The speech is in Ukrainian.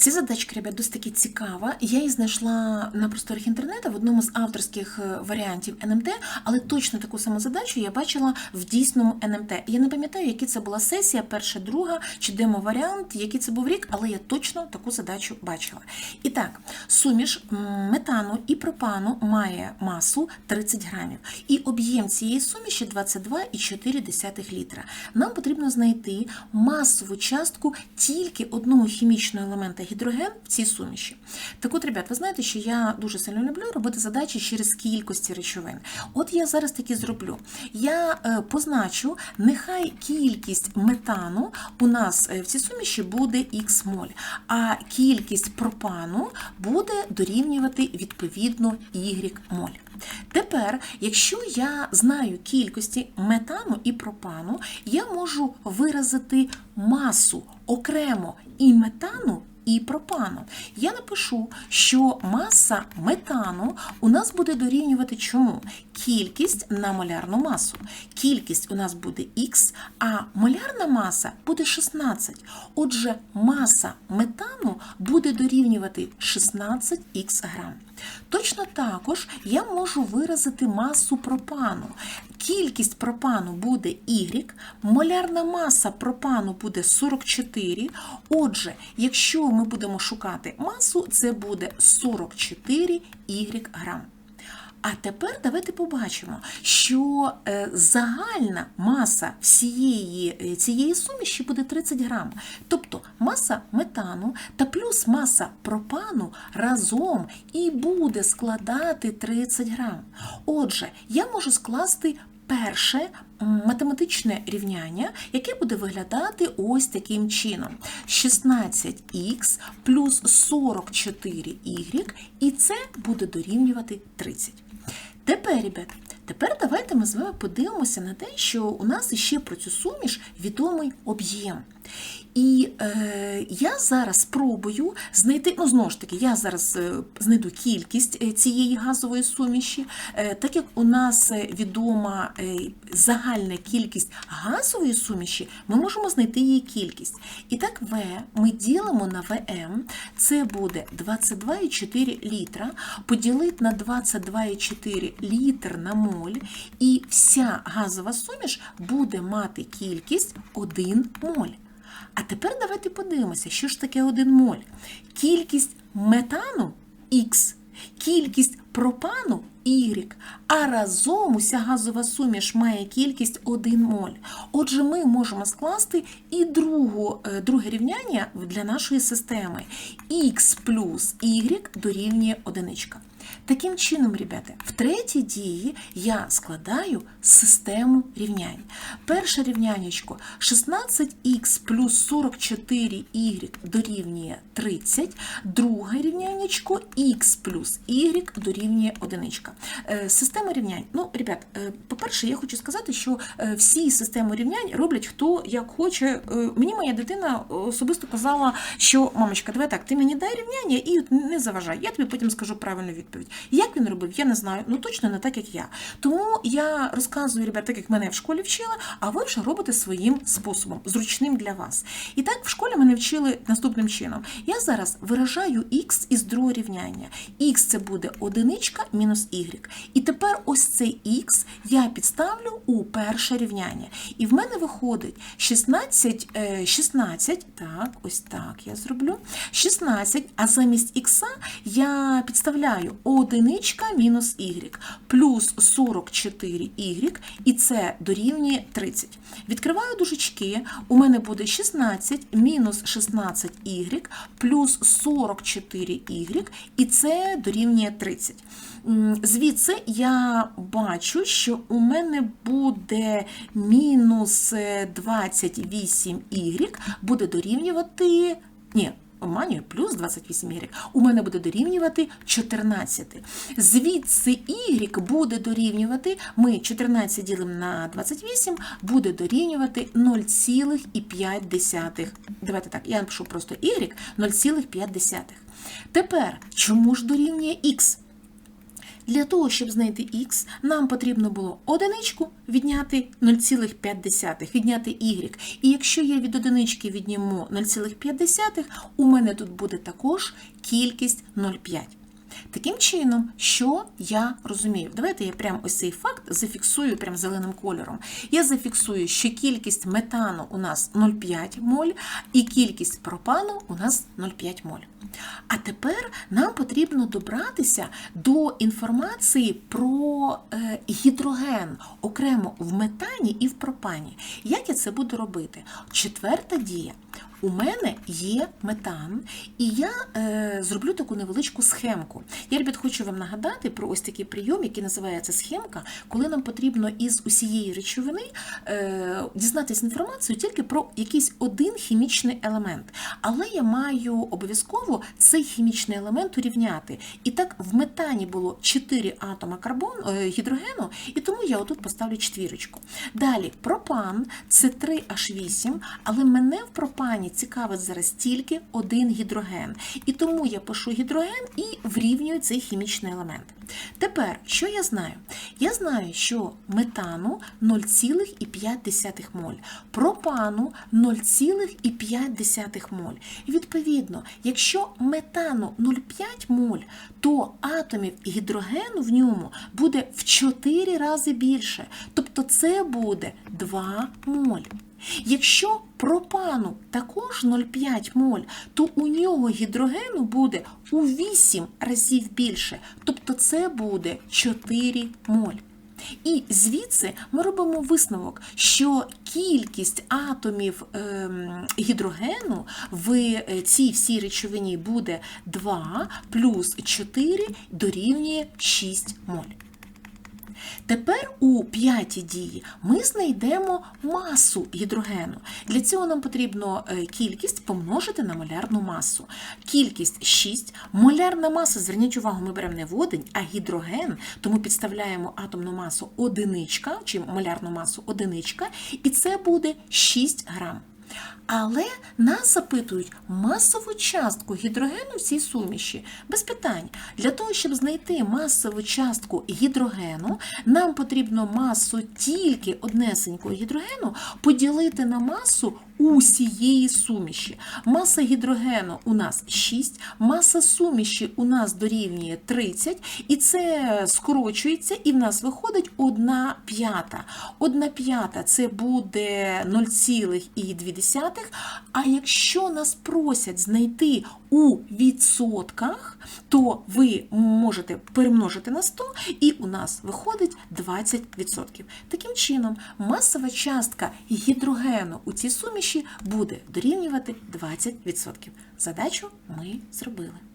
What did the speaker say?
Ця задачка, ребят, досить таки цікава. Я її знайшла на просторах інтернету в одному з авторських е, варіантів НМТ, але точно таку саму задачу я бачила в дійсному НМТ. Я не пам'ятаю, які це була сесія, перша, друга чи демо-варіант, який це був рік, але я точно таку задачу бачила. І так, суміш метану і пропану має масу 30 грамів. І об'єм цієї суміші 22,4 літра. Нам потрібно знайти масову частку тільки одного хімічного елемента гідроген в цій суміші. Так от, ребят, ви знаєте, що я дуже сильно люблю робити задачі через кількості речовин. От я зараз таки зроблю. Я е, позначу, нехай кількість метану у нас е, в цій суміші буде х моль, а кількість пропану буде дорівнювати відповідно y моль. Тепер, якщо я знаю кількості метану і пропану, я можу виразити масу окремо і метану. І пропану. Я напишу, що маса метану у нас буде дорівнювати чому? Кількість на молярну масу. Кількість у нас буде х, а молярна маса буде 16. Отже, маса метану буде дорівнювати 16х грам. Точно також я можу виразити масу пропану. Кількість пропану буде y, молярна маса пропану буде 44. Отже, якщо ми будемо шукати масу, це буде 44 y грам. А тепер давайте побачимо, що е, загальна маса всієї е, цієї суміші буде 30 грам. Тобто маса метану та плюс маса пропану разом і буде складати 30 грам. Отже, я можу скласти перше математичне рівняння, яке буде виглядати ось таким чином: 16х плюс 44y, і це буде дорівнювати 30. Тепер, ребят, тепер давайте ми з вами подивимося на те, що у нас іще про цю суміш відомий об'єм. І е, я зараз спробую знайти, ну знову ж таки, я зараз е, знайду кількість е, цієї газової суміші, е, так як у нас е, відома загальна кількість газової суміші, ми можемо знайти її кількість. І так, В ми ділимо на ВМ, це буде 22,4 літра, поділити на 22,4 літр на моль, і вся газова суміш буде мати кількість 1 моль. А тепер давайте подивимося, що ж таке 1 моль. Кількість метану Х, кількість пропану Y, а разом уся газова суміш має кількість 1 моль. Отже, ми можемо скласти і другу, е, друге рівняння для нашої системи. Х плюс Y дорівнює одиничка. Таким чином, ребята, в третій дії я складаю систему рівнянь. Перше рівнянечко 16х плюс 44y дорівнює 30, друге рівнянечко х плюс y дорівнює 1. Система рівнянь. Ну, ребят, е, по-перше, я хочу сказати, що е, всі системи рівнянь роблять хто як хоче. Е, Мені моя дитина особисто казала, що мамочка, давай так, ти мені дай рівняння і не заважай. Я тобі потім скажу правильну відповідь. Як він робив, я не знаю. Ну точно не так, як я. Тому я розказую, ребят, так як мене в школі вчили, а ви вже робите своїм способом, зручним для вас. І так в школі мене вчили наступним чином. Я зараз виражаю х із другого рівняння. Х це буде одиничка мінус y. І тепер ось цей х я підставлю у перше рівняння. І в мене виходить 16, е, 16, так, ось так я зроблю. 16, а замість х я підставляю одиничка мінус y, плюс 44y, і це дорівнює 30. Відкриваю дужечки, у мене буде 16 мінус 16y, плюс 44y, і це дорівнює 30. Звідси я бачу, що у мене буде мінус 28y, буде дорівнювати. Ні, Обманюю, плюс 28y. У мене буде дорівнювати 14. Звідси y буде дорівнювати, ми 14 ділимо на 28, буде дорівнювати 0,5. Давайте так, я напишу просто y 0,5. Тепер, чому ж дорівнює х? Для того, щоб знайти х, нам потрібно було одиничку відняти 0,5, відняти y. І якщо я від одинички відніму 0,5, у мене тут буде також кількість 0,5. Таким чином, що я розумію? Давайте я прям ось цей факт зафіксую прям зеленим кольором. Я зафіксую, що кількість метану у нас 0,5 моль, і кількість пропану у нас 0,5 моль. А тепер нам потрібно добратися до інформації про е, гідроген окремо в метані і в пропані. Як я це буду робити? Четверта дія. У мене є метан, і я е, зроблю таку невеличку схемку. Я, ребят, хочу вам нагадати про ось такий прийом, який називається схемка, коли нам потрібно із усієї речовини е, дізнатися інформацію тільки про якийсь один хімічний елемент. Але я маю обов'язково цей хімічний елемент урівняти. І так в метані було 4 атома карбону, е, гідрогену, і тому я отут поставлю четвірочку. Далі пропан це 3H8, але мене в пропані цікавить зараз тільки один гідроген. І тому я пишу гідроген і врівнюю цей хімічний елемент. Тепер, що я знаю? Я знаю, що метану 0,5 моль, пропану 0,5 моль. І відповідно, якщо метану 0,5 моль, то атомів гідрогену в ньому буде в 4 рази більше. Тобто це буде 2 моль. Якщо пропану також 0,5 моль, то у нього гідрогену буде у 8 разів більше, тобто це буде 4 моль. І звідси ми робимо висновок, що кількість атомів ем, гідрогену в е, цій всій речовині буде 2 плюс 4 дорівнює 6 моль. Тепер у п'ятій дії ми знайдемо масу гідрогену. Для цього нам потрібно е, кількість помножити на молярну масу. Кількість 6, молярна маса, зверніть увагу, ми беремо не водень, а гідроген, тому підставляємо атомну масу одиничка, чи молярну масу одиничка, і це буде 6 грам. Але нас запитують масову частку гідрогену в цій суміші. Без питань. Для того, щоб знайти масову частку гідрогену, нам потрібно масу тільки однесенького гідрогену поділити на масу усієї суміші. Маса гідрогену у нас 6, маса суміші у нас дорівнює 30, і це скорочується, і в нас виходить 1 п'ята. 1 п'ята це буде 0,2. А якщо нас просять знайти у відсотках, то ви можете перемножити на 100, і у нас виходить 20%. Таким чином, масова частка гідрогену у цій суміші буде дорівнювати 20%. Задачу ми зробили.